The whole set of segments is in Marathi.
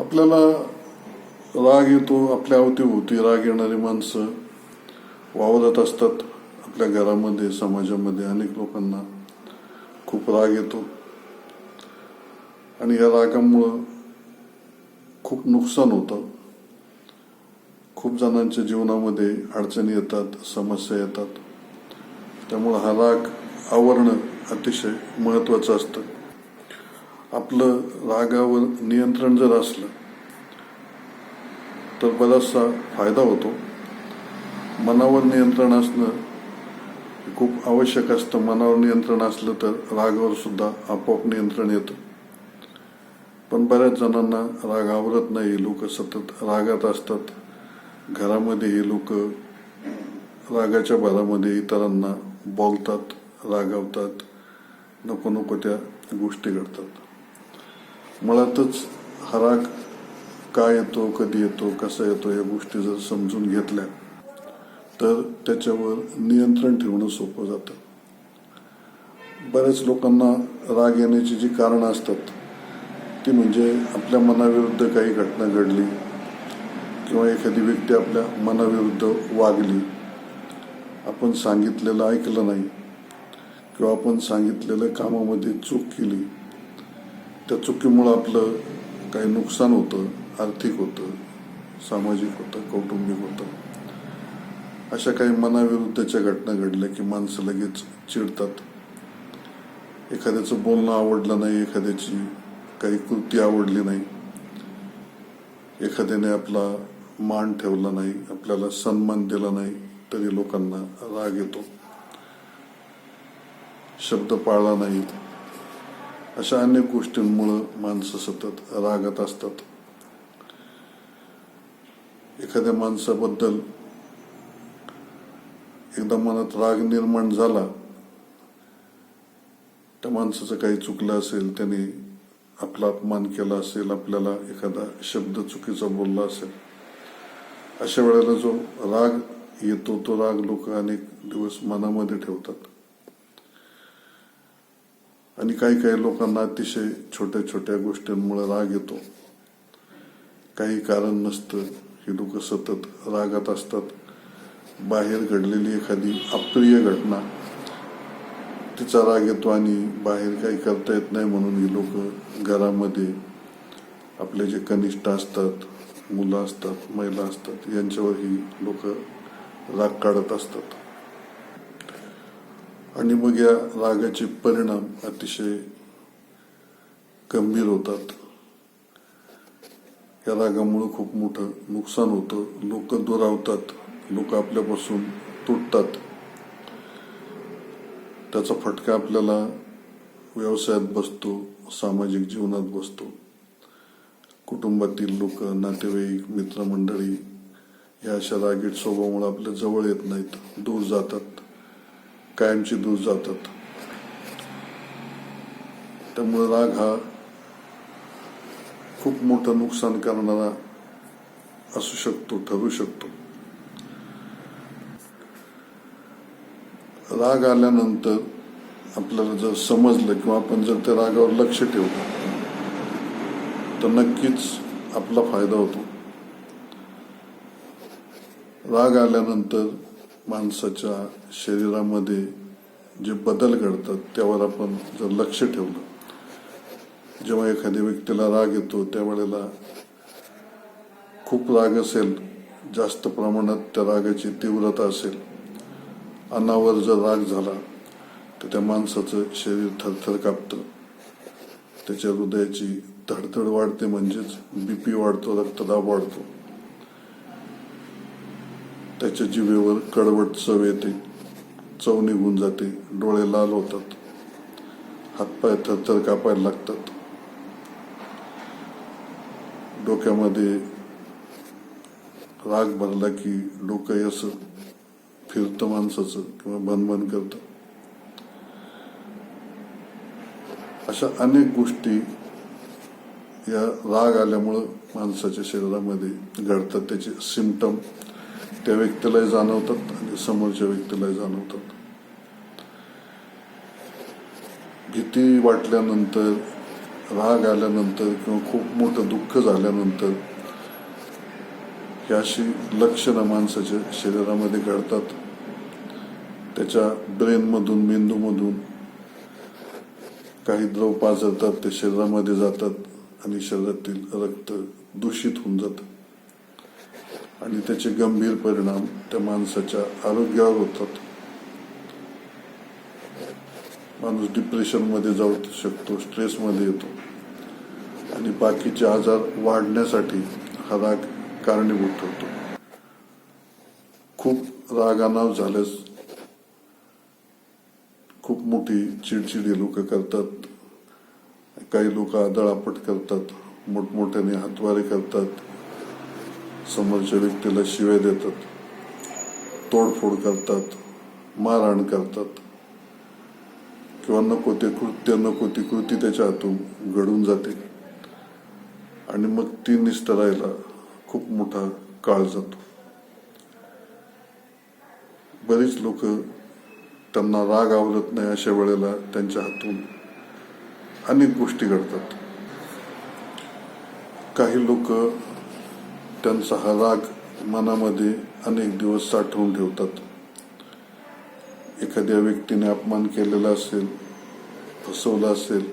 आपल्याला राग येतो आपल्या अवतीभोवती राग येणारी माणसं वावरत असतात आपल्या घरामध्ये समाजामध्ये अनेक लोकांना खूप राग येतो. आणि या रागामुळं खूप नुकसान होतं. खूप जणांच्या जीवनामध्ये अडचणी येतात समस्या येतात. त्यामुळं हा राग आवरणं अतिशय महत्त्वाचं असतं. आपलं रागावर नियंत्रण जर असलं तर बराचसा फायदा होतो. मनावर नियंत्रण असणं खूप आवश्यक असतं. मनावर नियंत्रण असलं तर रागावर सुद्धा आपोआप नियंत्रण येतं. पण बऱ्याच जणांना राग आवरत नाही. लोक सतत रागात असतात. घरामध्ये हे लोक रागाच्या भरामध्ये इतरांना बोलतात रागावतात. नको नको त्या गोष्टी घडतात. मुळातच हा राग का येतो कधी येतो कसा येतो या गोष्टी जर समजून घेतल्या तर त्याच्यावर नियंत्रण ठेवणं सोपं जातं. बऱ्याच लोकांना राग येण्याची जी कारणं असतात ती म्हणजे आपल्या मनाविरुद्ध काही घटना घडली किंवा एखादी व्यक्ती आपल्या मनाविरुद्ध वागली आपण सांगितलेलं ऐकलं नाही किंवा आपण सांगितलेलं कामामध्ये चूक केली त्या चुकीमुळं आपलं काही नुकसान होतं आर्थिक होतं सामाजिक होतं कौटुंबिक होतं. अशा काही मनाविरुद्धच्या घटना घडल्या की माणसं लगेच चिडतात. एखाद्याचं बोलणं आवडलं नाही एखाद्याची काही कृती आवडली नाही. एखाद्याने आपला मान ठेवला नाही आपल्याला सन्मान दिला नाही तरी लोकांना राग येतो. शब्द पाळला नाही अशा अनेक गोष्टींमुळं माणसं सतत रागत असतात. एखाद्या माणसाबद्दल एकदा मनात राग निर्माण झाला त्या माणसाचं काही चुकलं असेल त्याने आपला अपमान केला असेल आपल्याला एखादा शब्द चुकीचा बोलला असेल अशा वेळेला जो राग येतो तो राग लोक अनेक दिवस मनामध्ये ठेवतात. आणि काही काही लोकांना अतिशय छोट्या छोट्या गोष्टींमुळे राग येतो. काही कारण नसतं. ही लोक सतत रागात असतात. बाहेर घडलेली एखादी अप्रिय घटना तिचा राग येतो आणि बाहेर काही करता येत नाही म्हणून ही लोक घरामध्ये आपले जे कनिष्ठ असतात मुलं असतात महिला असतात यांच्यावर ही लोक राग काढत असतात. आणि मग या रागाचे परिणाम अतिशय गंभीर होतात. या रागामुळे खूप मोठं नुकसान होतं. लोक दुरावतात. लोक आपल्यापासून तुटतात. त्याचा फटका आपल्याला व्यवसायात बसतो सामाजिक जीवनात बसतो. कुटुंबातील लोक नातेवाईक मित्रमंडळी या अशा रागीट स्वभावामुळे आपल्या जवळ येत नाहीत. दूर जातात. कायमची दूर जातात. त्यामुळे राग हा खूप मोठं नुकसान करणारा असू शकतो ठरू शकतो. राग आल्यानंतर आपल्याला जर समजलं किंवा आपण जर त्या रागावर लक्ष ठेवलं तर नक्कीच आपला फायदा होतो. राग आल्यानंतर माणसाच्या शरीरामध्ये जे बदल घडतात त्यावर आपण जर लक्ष ठेवलं. जेव्हा एखाद्या व्यक्तीला राग येतो त्यावेळेला खूप राग असेल जास्त प्रमाणात त्या रागाची तीव्रता असेल अनावर जर राग झाला तर त्या माणसाचं शरीर थरथर कापतं. त्याच्या हृदयाची धडधड वाढते म्हणजेच बीपी वाढतो रक्तदाब वाढतो. त्याच्या जिभेवर कडवट चव येते. चव निघून जाते. डोळे लाल होतात. हातपाय थरथर कापायला लागतात. डोक्यामध्ये राग भरला की डोकं असं फिरतं माणसाचं किंवा बनबन करतं. अशा अनेक गोष्टी या राग आल्यामुळं माणसाच्या शरीरामध्ये घडतात. त्याचे सिमटम त्या व्यक्तीलाही जाणवतात आणि समोरच्या व्यक्तीलाही जाणवतात. भीती वाटल्यानंतर राग आल्यानंतर किंवा खूप मोठं दुःख झाल्यानंतर ही अशी लक्षणं माणसाच्या शरीरामध्ये घडतात. त्याच्या ब्रेनमधून मेंदूमधून काही द्रव पाझरतात ते शरीरामध्ये जातात आणि शरीरातील रक्त दूषित होऊन जातं. आणि त्याचे गंभीर परिणाम त्या माणसाच्या आरोग्यावर होतात. माणूस डिप्रेशनमध्ये जाऊ शकतो स्ट्रेसमध्ये येतो. आणि बाकीचे आजार वाढण्यासाठी हा राग कारणीभूत ठरतो. खूप राग अनाव झाल्यास खूप मोठी चिडचिडी लोक करतात. काही लोक आदळापट करतात मोठमोठ्याने हातवारे करतात. समोरच्या व्यक्तीला शिव्या देतात. तोडफोड करतात मारहाण करतात. किंवा नको ते कृत्य नको ती कृती त्याच्या हातून घडून जाते. आणि मग ती निस्तरायला खूप मोठा काळ जातो. बरीच लोक त्यांना राग आवडत नाही अशा वेळेला त्यांच्या हातून अनेक गोष्टी घडतात. काही लोक त्यांचा हा राग मनामध्ये अनेक दिवस साठवून ठेवतात. एखाद्या व्यक्तीने अपमान केलेला असेल फसवला असेल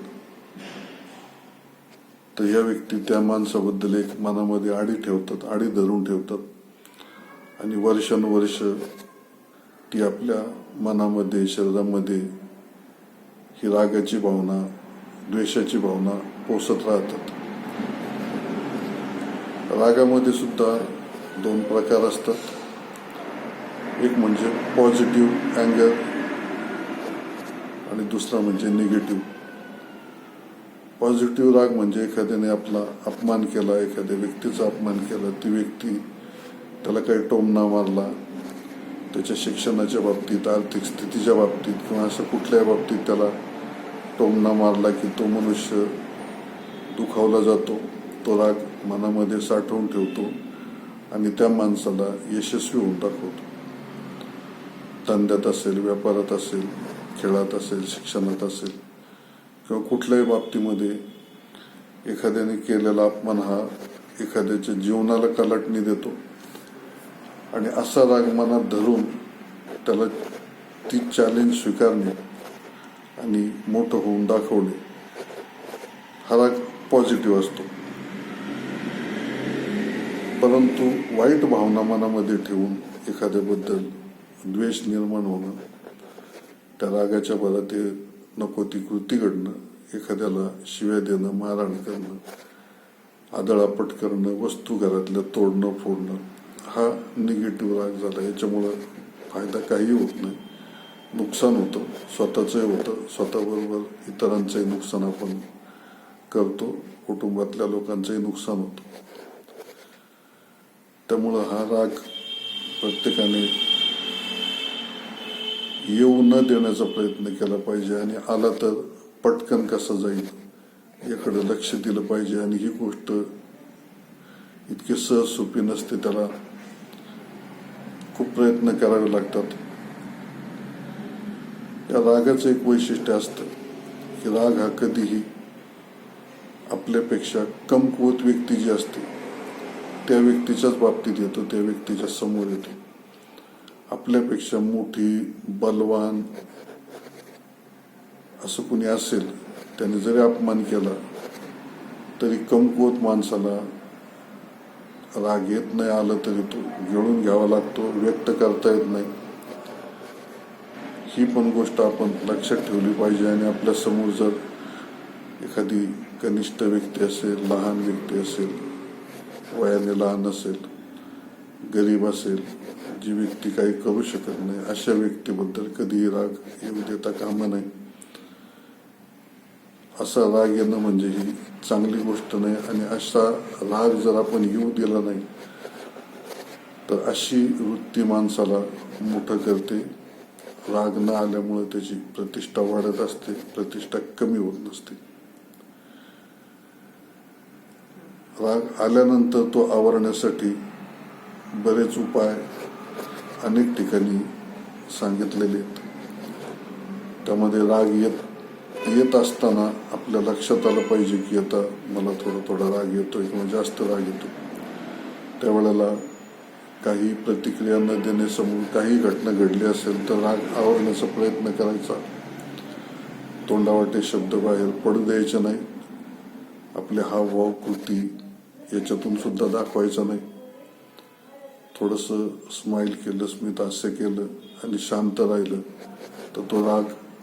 तर या व्यक्ती त्या माणसाबद्दल एक मनामध्ये आडी ठेवतात आडी धरून ठेवतात. आणि वर्षानुवर्ष ती आपल्या मनामध्ये शरीरामध्ये ही रागाची भावना द्वेषाची भावना पोसत राहतात. रागामध्ये सुद्धा दोन प्रकार असतात. एक म्हणजे पॉझिटिव्ह अँगर आणि दुसरा म्हणजे निगेटिव्ह पॉझिटिव्ह राग म्हणजे एखाद्याने आपला अपमान केला एखाद्या व्यक्तीचा अपमान केला ती व्यक्ती त्याला काही टोमना मारला त्याच्या शिक्षणाच्या बाबतीत आर्थिक स्थितीच्या बाबतीत किंवा असं कुठल्याही बाबतीत त्याला टोमना मारला की तो मनुष्य दुखावला जातो तो राग मनामध्ये साठवून ठेवतो आणि त्या माणसाला यशस्वी होऊन दाखवतो. धंद्यात असेल व्यापारात असेल खेळात असेल शिक्षणात असेल किंवा कुठल्याही बाबतीमध्ये एखाद्याने केलेला अपमान हा एखाद्याच्या जीवनाला कलाटणी देतो. आणि असा राग मनात धरून त्याला ती चॅलेंज स्वीकारणे आणि मोठं होऊन दाखवणे हा राग पॉझिटिव्ह असतो. परंतु वाईट भावना मनामध्ये ठेवून एखाद्याबद्दल द्वेष निर्माण होणं त्या रागाच्या भरात ते नको ती कृती घडणं एखाद्याला शिव्या देणं मारहाण करणं आदळापट करणं वस्तू घरातल्या तोडणं फोडणं हा निगेटिव्ह राग झाला. याच्यामुळं फायदा काही होत नाही. नुकसान होतं. स्वतःचंही होतं. स्वतःबरोबर इतरांचंही नुकसान आपण करतो. कुटुंबातल्या लोकांचंही नुकसान होतं. त्यामुळं हा राग प्रत्येकाने येऊ न देण्याचा प्रयत्न केला पाहिजे आणि आला तर पटकन कसा जाईल याकडे लक्ष दिलं पाहिजे. आणि ही गोष्ट इतकी सहज सोपी नसते त्याला खूप प्रयत्न करावे लागतात. या रागाचं एक वैशिष्ट्य असतं की राग हा कधीही आपल्यापेक्षा कमकुवत व्यक्ती जी असते त्या व्यक्तीच्याच बाबतीत येतो त्या व्यक्तीच्या समोर येतो. आपल्यापेक्षा मोठी बलवान असं कुणी असेल त्याने जरी अपमान केला तरी कमकुवत माणसाला राग येत नाही आलं तरी तो गिळून घ्यावा लागतो व्यक्त करता येत नाही. ही पण गोष्ट आपण लक्षात ठेवली पाहिजे आणि आपल्यासमोर जर एखादी कनिष्ठ व्यक्ती असेल लहान व्यक्ती असेल वयाने लहान असेल गरीब असेल जी व्यक्ती काही करू शकत नाही अशा व्यक्तीबद्दल कधीही राग येऊ देता कामा नाही असा राग येणं म्हणजे ही चांगली गोष्ट नाही आणि असा राग जर आपण येऊ दिला नाही तर अशी वृत्ती माणसाला मोठं करते. राग न आल्यामुळे त्याची प्रतिष्ठा वाढत असते प्रतिष्ठा कमी होत नसते. राग आल्यानंतर तो आवरण्यासाठी बरेच उपाय अनेक ठिकाणी सांगितलेले आहेत. त्यामध्ये राग येत येत असताना आपल्या लक्षात आलं पाहिजे की आता मला थोडा थोडा राग येतोय किंवा जास्त राग येतो त्यावेळेला काही प्रतिक्रिया न देण्यासमोर काही घटना घडली असेल तर राग आवरण्याचा प्रयत्न करायचा. तोंडावाटे शब्द बाहेर पडू द्यायचे नाही आपले हावभाव कृती याच्यातून सुद्धा दाखवायचं नाही. थोडंसं स्माइल केलं स्मित हास्य केलं आणि शांत राहिलं तर तो राग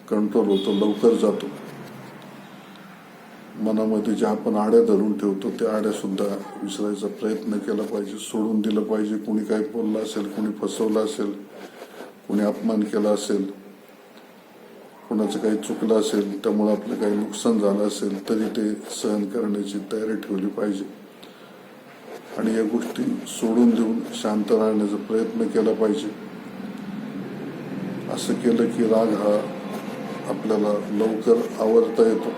कंट्रोल होतो लवकर जातो. मनामध्ये ज्या आपण आड्या धरून ठेवतो त्या आड्या सुद्धा विसरायचा प्रयत्न केला पाहिजे सोडून दिलं पाहिजे. कोणी काही बोललं असेल कोणी फसवलं असेल कोणी अपमान केला असेल कोणाचं काही चुकलं असेल त्यामुळे आपलं काही नुकसान झालं असेल तरी ते सहन करण्याची तयारी ठेवली पाहिजे. आणि या गोष्टी सोडून देऊन शांत राहण्याचा प्रयत्न केला पाहिजे. असं केलं की राग हा आपल्याला लवकर आवरता येतो.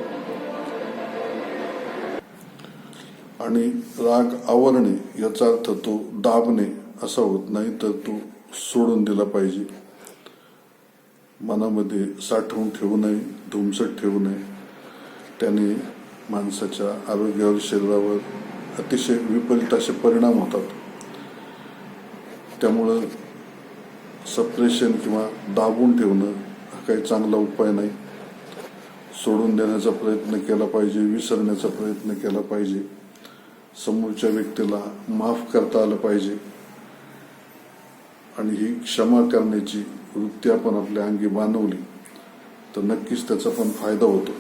आणि राग आवरणे याचा अर्थ तो दाबणे असा होत नाही तर तो सोडून दिला पाहिजे. मनामध्ये साठवून ठेवू नये धुमसट ठेवू नये. त्याने माणसाच्या आरोग्यावर शरीरावर अतिशय विपरीत असे परिणाम होतात. त्यामुळं सप्रेशन किंवा दाबून ठेवणं हा काही चांगला उपाय नाही. सोडून देण्याचा प्रयत्न केला पाहिजे विसरण्याचा प्रयत्न केला पाहिजे. समोरच्या व्यक्तीला माफ करता आलं पाहिजे. आणि ही क्षमा करण्याची वृत्ती आपण आपल्या अंगी बांधवली तर नक्कीच त्याचा पण फायदा होतो.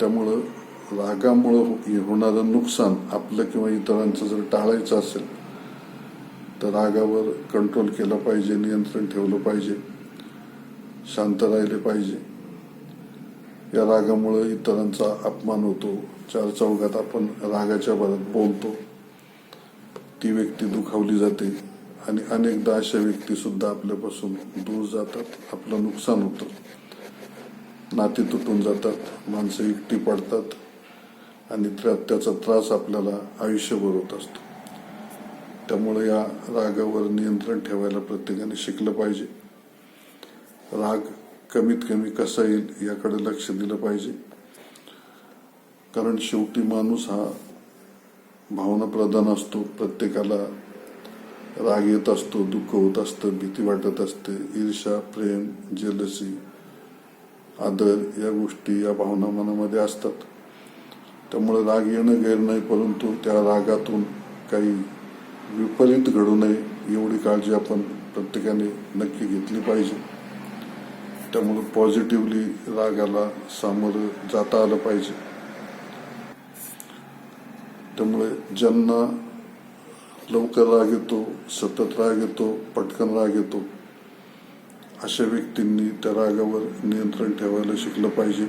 त्यामुळं रागामुळं होणारं नुकसान आपलं किंवा इतरांचं जर टाळायचं असेल तर रागावर कंट्रोल केलं पाहिजे नियंत्रण ठेवलं पाहिजे शांत राहिले पाहिजे. या रागामुळे इतरांचा अपमान होतो. चार चौघात आपण रागाच्या भरात बोलतो. ती व्यक्ती दुखावली जाते आणि अनेकदा अशा व्यक्ती सुद्धा आपल्यापासून दूर जातात. आपलं नुकसान होतं. नाती तुटून जातात. माणसं एकटी पडतात. आणि त्याचा त्रास आपल्याला आयुष्यभर होत असतो. त्यामुळे या रागावर नियंत्रण ठेवायला प्रत्येकाने शिकलं पाहिजे. राग कमीत कमी कसा येईल याकडे लक्ष दिलं पाहिजे. कारण शेवटी माणूस हा भावना प्रधान असतो. प्रत्येकाला राग येत असतो दुःख होत असतं भीती वाटत असते ईर्षा प्रेम जेलसी आदर या गोष्टी या भावना मनामध्ये असतात. त्यामुळे राग येणं गैर नाही परंतु त्या रागातून काही विपरीत घडू नये एवढी काळजी आपण प्रत्येकाने नक्की घेतली पाहिजे. त्यामुळे पॉझिटिव्हली रागाला सामोरं जाता आलं पाहिजे. त्यामुळे ज्यांना लवकर राग येतो सतत राग येतो पटकन राग येतो अशा व्यक्तींनी त्या रागावर नियंत्रण ठेवायला शिकलं पाहिजे.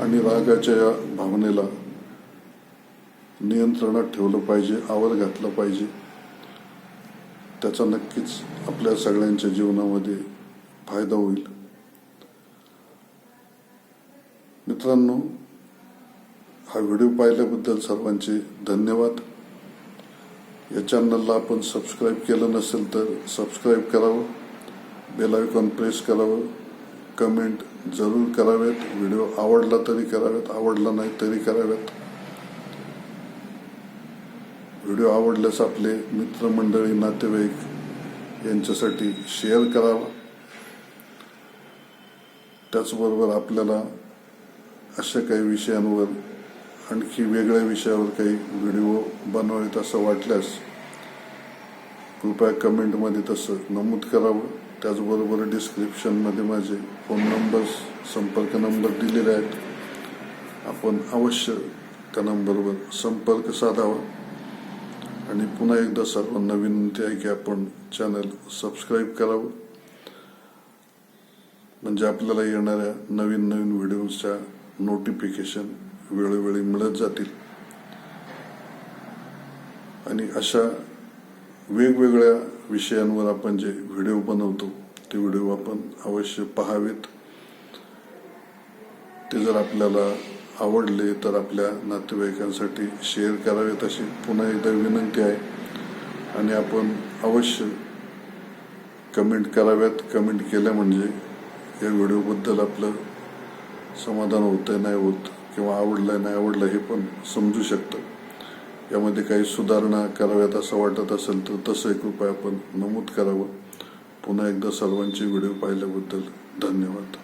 आणि रागाच्या या भावनेला नियंत्रणात ठेवलं पाहिजे आवर घातलं पाहिजे. त्याचा नक्कीच आपल्या सगळ्यांच्या जीवनामध्ये फायदा होईल. मित्रांनो हा व्हिडिओ पाहिल्याबद्दल सर्वांचे धन्यवाद. या चॅनलला आपण सबस्क्राईब केलं नसेल तर सबस्क्राईब करावं. बेल आयकॉन प्रेस करावं. कमेंट जरूर करावेत. व्हिडिओ आवडला तरी करावेत आवडला नाही तरी करावेत. व्हिडिओ आवडल्यास आपले मित्रमंडळी नातेवाईक यांच्यासाठी शेअर करावा. त्याचबरोबर आपल्याला अशा काही विषयांवर आणखी वेगळ्या विषयावर काही व्हिडिओ बनवावेत असं वाटल्यास कृपया कमेंटमध्ये तसं नमूद करावं. त्याचबरोबर डिस्क्रिप्शनमध्ये माझे फोन नंबर संपर्क नंबर दिलेले आहेत. आपण अवश्य त्या नंबरवर संपर्क साधावा. आणि पुन्हा एकदा सर्वांना विनंती आहे की आपण चॅनल सबस्क्राईब करावं. म्हणजे आपल्याला येणाऱ्या नवीन नवीन व्हिडिओच्या नोटिफिकेशन वेळोवेळी मिळत जातील. आणि अशा वेगवेगळ्या विषयांवर आपण जे व्हिडिओ बनवतो ते व्हिडिओ आपण अवश्य पाहावेत. ते जर आपल्याला आवडले तर आपल्या नातेवाईकांसाठी शेअर करावेत अशी पुन्हा एकदा विनंती आहे. आणि आपण अवश्य कमेंट कराव्यात. कमेंट केल्या म्हणजे या व्हिडिओबद्दल आपलं समाधान होतं नाही होत किंवा आवडलं नाही आवडलं हे पण समजू शकतं. यामध्ये काही सुधारणा कराव्यात असं वाटत असेल तर तसं कृपया आपण नमूद करावं. पुन्हा एकदा सर्वांचे व्हिडिओ पाहिल्याबद्दल धन्यवाद.